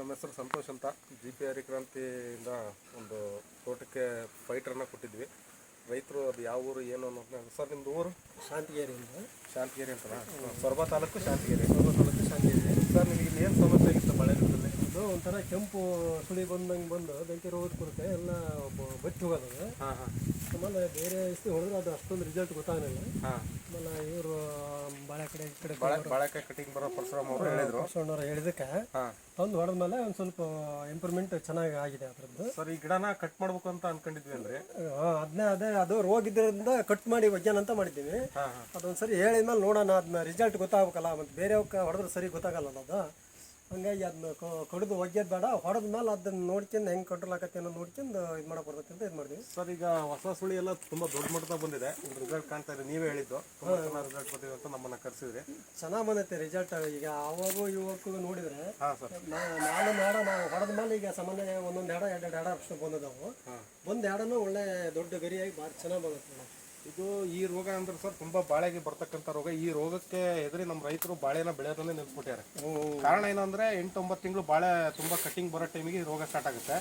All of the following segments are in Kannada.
ನಮ್ಮ ಹೆಸರು ಸಂತೋಷ್ ಅಂತ. ಜಿ ಪಿ ಹರಿಕ್ರಾಂತಿಯಿಂದ ಒಂದು ತೋಟಕ್ಕೆ ಫೈಟ್ರನ್ನ ಕೊಟ್ಟಿದ್ವಿ. ರೈತರು ಅದು ಯಾವ ಊರು ಏನು ಅನ್ನೋದನ್ನ ಸರ್ ನಿಮ್ಮದು ಊರು? ಶಾಂತಿಗೇರಿ ಅಂತ. ಶಾಂತಿಗೇರಿ ಅಂತನಾ? ಸೊರಬ ತಾಲೂಕು ಶಾಂತಗಿರಿ. ತಾಲೂಕು ಶಾಂತಿಗೇರಿ. ಸರ್ ನಿಮಗೆ ಇಲ್ಲಿ ಏನು ಸಮಸ್ಯೆ ಆಗಿತ್ತು ಮಳೆ ಅದು ಒಂಥರ ಕೆಂಪು ಸುಳಿ ಬಂದಂಗೆ ಬಂದು ಬೆಂಕಿ ರೋಗದ ಕೊರತೆ ಎಲ್ಲ ಬಚ್ಚಿ ಹೋಗೋದು ಆಮೇಲೆ ಬೇರೆ ಇಷ್ಟು ಹೊಡೆದ್ರೆ ಅದು ಅಷ್ಟೊಂದು ರಿಸಲ್ಟ್ ಗೊತ್ತಾಗಲಿಲ್ಲ. ಆಮೇಲೆ ಇವರು ಬಾಳೆ ಕಡೆ ಈ ಕಡೆ ಬಾಳೆ ಬಾಳೆಕಾಯಿ ಕಟಿಂಗ್ ಬರೋ ಪರಶುರಾಮ್ ಅವರು ಹೇಳಿದ್ರು. ಪರಶುರಾಮ್ ಹೇಳಿದಕ್ಕೆ ತಂದು ಹೊಡೆದ್ಮೇಲೆ ಒಂದು ಸ್ವಲ್ಪ ಇಂಪ್ರೂವ್ಮೆಂಟ್ ಚೆನ್ನಾಗಿ ಆಗಿದೆ ಅದ್ರದ್ದು. ಸರ್ ಈ ಗಿಡನ ಕಟ್ ಮಾಡ್ಬೇಕು ಅಂತ ಅನ್ಕೊಂಡಿದ್ವಿ ಅಂದ್ರೆ? ಅದನ್ನೇ ಅದೇ ಅದು ರೋಗ ಇದ್ರಿಂದ ಕಟ್ ಮಾಡಿ ವಜ್ಜಾನ ಅಂತ ಮಾಡಿದ್ದೀವಿ. ಅದೊಂದ್ಸರಿ ಹೇಳಿದ್ಮೇಲೆ ನೋಡೋಣ ಅದನ್ನ ರಿಸಲ್ಟ್ ಗೊತ್ತಾಗಬೇಕಲ್ಲ ಮತ್ತೆ ಬೇರೆಯವಕ್ಕೆ ಹೊಡೆದ್ರೆ ಸರಿ ಗೊತ್ತಾಗಲ್ಲ ಅದು. ಹಂಗಾಗಿ ಅದನ್ನ ಕಡಿದು ಒಗ್ಯೋದು ಬೇಡ. ಹೊಡೆದ ಮೇಲೆ ಅದನ್ನ ನೋಡ್ಕೊಂಡು ಹೆಂಗೆ ಕಂಟ್ರೋಲ್ ಆಗತ್ತೆ ಅನ್ನೋದು ನೋಡ್ಕೊಂಡು ಇದು ಮಾಡಕ್ಕೆ ಬರ್ತೈತೆ ಅಂತ ಇದು ಮಾಡಿದ್ವಿ. ಸರ್ ಈಗ ಹೊಸ ಸುಳಿ ಎಲ್ಲ ತುಂಬಾ ದೊಡ್ಡ ಮಟ್ಟದಾಗ ಬಂದಿದೆ. ರಿಸಲ್ಟ್ ಕಾಣ್ತಾ ಇದೆ ನೀವೇ ಹೇಳಿದ್ದು. ತುಂಬಾ ಚೆನ್ನಾಗಿ ರಿಸಲ್ಟ್ ಬಂದಿದೆ ಅಂತ ನಮ್ಮನ್ನ ಕರೆಸಿದ್ರಿ. ಚೆನ್ನಾಗಿ ಬಂದೈತೆ ರಿಸಲ್ಟ್ ಈಗ ಅವಾಗೂ ಇವಕ್ಕೂ ನೋಡಿದ್ರೆ ನಾನು ಮೇಡ ನಾವು ಹೊಡೆದ ಮೇಲೆ ಈಗ ಸಾಮಾನ್ಯ ಒಂದೊಂದು ಎಡ ಎರಡು ಎರಡು ಎಡ ಅಷ್ಟು ಬಂದದವು. ಒಂದು ಎರಡನ್ನೂ ಒಳ್ಳೆ ದೊಡ್ಡ ಗರಿಯಾಗಿ ಭಾಳ ಚೆನ್ನಾಗಿ ಬಂದೈತೆ ಇದು ಈ ರೋಗ ಅಂದ್ರೆ ಸರ್ ತುಂಬಾ ಬಾಳೆಗೆ ಬರ್ತಕ್ಕಂಥ ರೋಗ. ಈ ರೋಗಕ್ಕೆ ಹೆದರಿ ನಮ್ಮ ರೈತರು ಬಾಳೆನ ಬೆಳೆಯೋದನ್ನೇ ನಿಲ್ಸ್ಬಿಟ್ಟಾರೆ. ಕಾರಣ ಏನಂದ್ರೆ ಎಂಟು ಒಂಬತ್ತು ತಿಂಗಳು ಬಾಳೆ ತುಂಬಾ ಕಟಿಂಗ್ ಬರೋ ಟೈಮಿಗೆ ರೋಗ ಸ್ಟಾರ್ಟ್ ಆಗುತ್ತೆ.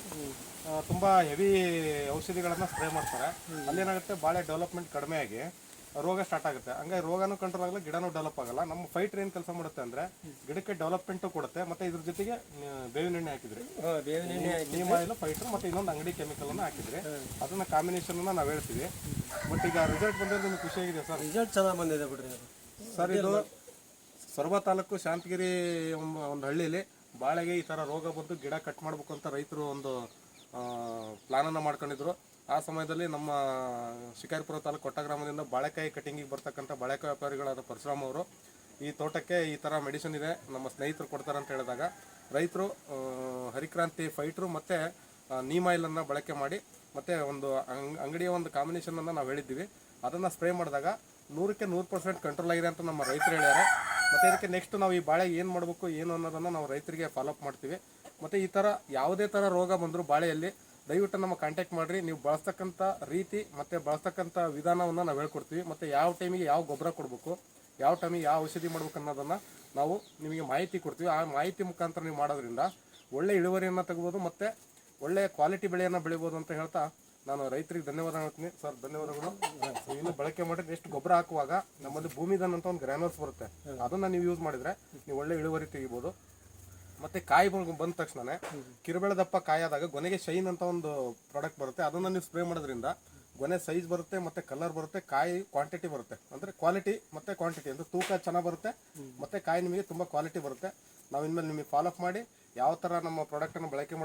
ತುಂಬಾ ಹೆವಿ ಔಷಧಿಗಳನ್ನ ಸ್ಪ್ರೇ ಮಾಡ್ತಾರೆ. ಅಲ್ಲೇನಾಗುತ್ತೆ ಬಾಳೆ ಡೆವಲಪ್ಮೆಂಟ್ ಕಡಿಮೆ ಆಗಿ ರೋಗ ಸ್ಟಾರ್ಟ್ ಆಗುತ್ತೆ. ಹಂಗಾಗಿ ರೋಗನೂ ಕಂಟ್ರೋಲ್ ಆಗಲ್ಲ ಗಿಡನೂ ಡೆವಲಪ್ ಆಗಲ್ಲ. ನಮ್ಮ ಫೈಟ್ರ್ ಏನ್ ಕೆಲಸ ಮಾಡುತ್ತೆ ಅಂದ್ರೆ ಗಿಡಕ್ಕೆ ಡೆವಲಪ್ಮೆಂಟ್ ಕೊಡುತ್ತೆ ಮತ್ತೆ ಇದ್ರ ಜೊತೆಗೆ ಬೇವಿನ ಎಣ್ಣೆ ಹಾಕಿದ್ರಿ. ನೀವು ಬೇವಿನ ಎಣ್ಣೆ ಆಯಿಲ್ ಫೈಟರ್ ಮತ್ತೆ ಇನ್ನೊಂದು ಅಂಗಡಿ ಕೆಮಿಕಲ್ ಅನ್ನ ಹಾಕಿದ್ರಿ. ಅದನ್ನ ಕಾಂಬಿನೇಷನ್ ನಾವು ಹೇಳ್ತೀವಿ. ಬಟ್ ಈಗ ರಿಸಲ್ಟ್ ಬಂದ್ರೆ ನಿಮ್ಗೆ ಖುಷಿ ಆಗಿದೆ ಸರ್? ರಿಸಲ್ಟ್ ಚೆನ್ನಾಗಿ ಬಂದಿದೆ ಬಿಡ್ರಿ ಸರ್ ಇದು ಸೊರಬ ತಾಲೂಕು ಶಾಂತಗಿರಿ ಒಂದು ಹಳ್ಳಿಲಿ ಬಾಳೆಗೆ ಈ ತರ ರೋಗ ಬಂದು ಗಿಡ ಕಟ್ ಮಾಡ್ಬೇಕು ಅಂತ ರೈತರು ಒಂದು ಪ್ಲಾನನ್ನು ಮಾಡ್ಕೊಂಡಿದ್ರು. ಆ ಸಮಯದಲ್ಲಿ ನಮ್ಮ ಶಿಕಾರಿಪುರ ತಾಲೂಕು ಕೊಟ್ಟ ಗ್ರಾಮದಿಂದ ಬಾಳೆಕಾಯಿ ಕಟಿಂಗಿಗೆ ಬರ್ತಕ್ಕಂಥ ಬಾಳೆಕಾಯಿ ವ್ಯಾಪಾರಿಗಳಾದ ಪರಶುರಾಮ್ ಅವರು, ಈ ತೋಟಕ್ಕೆ ಈ ಥರ ಮೆಡಿಸಿನ್ ಇದೆ, ನಮ್ಮ ಸ್ನೇಹಿತರು ಕೊಡ್ತಾರೆ ಅಂತ ಹೇಳಿದಾಗ ರೈತರು ಹರಿಕ್ರಾಂತಿ ಫೈಟ್ರು ಮತ್ತು ನೀಮ್ ಆಯಿಲನ್ನು ಬಳಕೆ ಮಾಡಿ ಮತ್ತು ಒಂದು ಅಂಗ್- ಅಂಗಡಿಯ ಒಂದು ಕಾಂಬಿನೇಷನನ್ನು ನಾವು ಹೇಳಿದ್ದೀವಿ. ಅದನ್ನು ಸ್ಪ್ರೇ ಮಾಡಿದಾಗ ನೂರಕ್ಕೆ ನೂರು ಪರ್ಸೆಂಟ್ ಕಂಟ್ರೋಲ್ ಆಗಿದೆ ಅಂತ ನಮ್ಮ ರೈತರು ಹೇಳ್ಯಾರೆ. ಮತ್ತು ಇದಕ್ಕೆ ನೆಕ್ಸ್ಟ್ ನಾವು ಈ ಬಾಳೆ ಏನು ಮಾಡಬೇಕು, ಏನು ಅನ್ನೋದನ್ನು ನಾವು ರೈತರಿಗೆ ಫಾಲೋಅಪ್ ಮಾಡ್ತೀವಿ. ಮತ್ತು ಈ ಥರ ಯಾವುದೇ ಥರ ರೋಗ ಬಂದರೂ ಬಾಳೆಯಲ್ಲಿ ದಯವಿಟ್ಟು ನಮ್ಮ ಕಾಂಟ್ಯಾಕ್ಟ್ ಮಾಡಿರಿ. ನೀವು ಬಳಸ್ತಕ್ಕಂಥ ರೀತಿ ಮತ್ತು ಬಳಸ್ತಕ್ಕಂಥ ವಿಧಾನವನ್ನು ನಾವು ಹೇಳ್ಕೊಡ್ತೀವಿ. ಮತ್ತು ಯಾವ ಟೈಮಿಗೆ ಯಾವ ಗೊಬ್ಬರ ಕೊಡಬೇಕು, ಯಾವ ಟೈಮಿಗೆ ಯಾವ ಔಷಧಿ ಮಾಡ್ಬೇಕು ಅನ್ನೋದನ್ನು ನಾವು ನಿಮಗೆ ಮಾಹಿತಿ ಕೊಡ್ತೀವಿ. ಆ ಮಾಹಿತಿ ಮುಖಾಂತರ ನೀವು ಮಾಡೋದ್ರಿಂದ ಒಳ್ಳೆ ಇಳುವರಿಯನ್ನು ತೆಗ್ಬೋದು ಮತ್ತು ಒಳ್ಳೆ ಕ್ವಾಲಿಟಿ ಬೆಳೆಯನ್ನು ಬೆಳಿಬೋದು ಅಂತ ಹೇಳ್ತಾ ನಾನು ರೈತರಿಗೆ ಧನ್ಯವಾದ ಹೇಳ್ತೀನಿ. ಸರ್, ಧನ್ಯವಾದಗಳು. ಇನ್ನು ಬಳಕೆ ಮಾಡಿ ಎಷ್ಟು ಗೊಬ್ಬರ ಹಾಕುವಾಗ ನಮ್ಮಲ್ಲಿ ಭೂಮಿದನ್ ಅಂತ ಒಂದು ಗ್ರಾನರ್ಸ್ ಬರುತ್ತೆ. ಅದನ್ನ ನೀವು ಯೂಸ್ ಮಾಡಿದ್ರೆ ನೀವು ಒಳ್ಳೆ ಇಳುವರಿ ತೆಗಿಬೋದು. ಮತ್ತೆ ಕಾಯಿ ಬಂದ್ ತಕ್ಷಣ ಕಿರುಬೆಳೆ ದಪ್ಪ ಕಾಯಾದಾಗ ಗೊನೆಗೆ ಶೈನ್ ಅಂತ ಒಂದು ಪ್ರಾಡಕ್ಟ್ ಬರುತ್ತೆ. ಅದನ್ನ ನೀವು ಸ್ಪ್ರೇ ಮಾಡೋದ್ರಿಂದ ಗೊನೆ ಸೈಜ್ ಬರುತ್ತೆ, ಮತ್ತೆ ಕಲರ್ ಬರುತ್ತೆ, ಕಾಯಿ ಕ್ವಾಂಟಿಟಿ ಬರುತ್ತೆ. ಅಂದ್ರೆ ಕ್ವಾಲಿಟಿ ಮತ್ತೆ ಕ್ವಾಂಟಿಟಿ ಅಂದ್ರೆ ತೂಕ ಚೆನ್ನಾಗಿ ಬರುತ್ತೆ, ಮತ್ತೆ ಕಾಯಿ ನಿಮಗೆ ತುಂಬಾ ಕ್ವಾಲಿಟಿ ಬರುತ್ತೆ. ನಾವು ಇನ್ಮೇಲೆ ನಿಮಗೆ ಫಾಲೋಅಪ್ ಮಾಡಿ ಯಾವ ತರ ನಮ್ಮ ಪ್ರಾಡಕ್ಟ್ ಅನ್ನು ಬಳಕೆ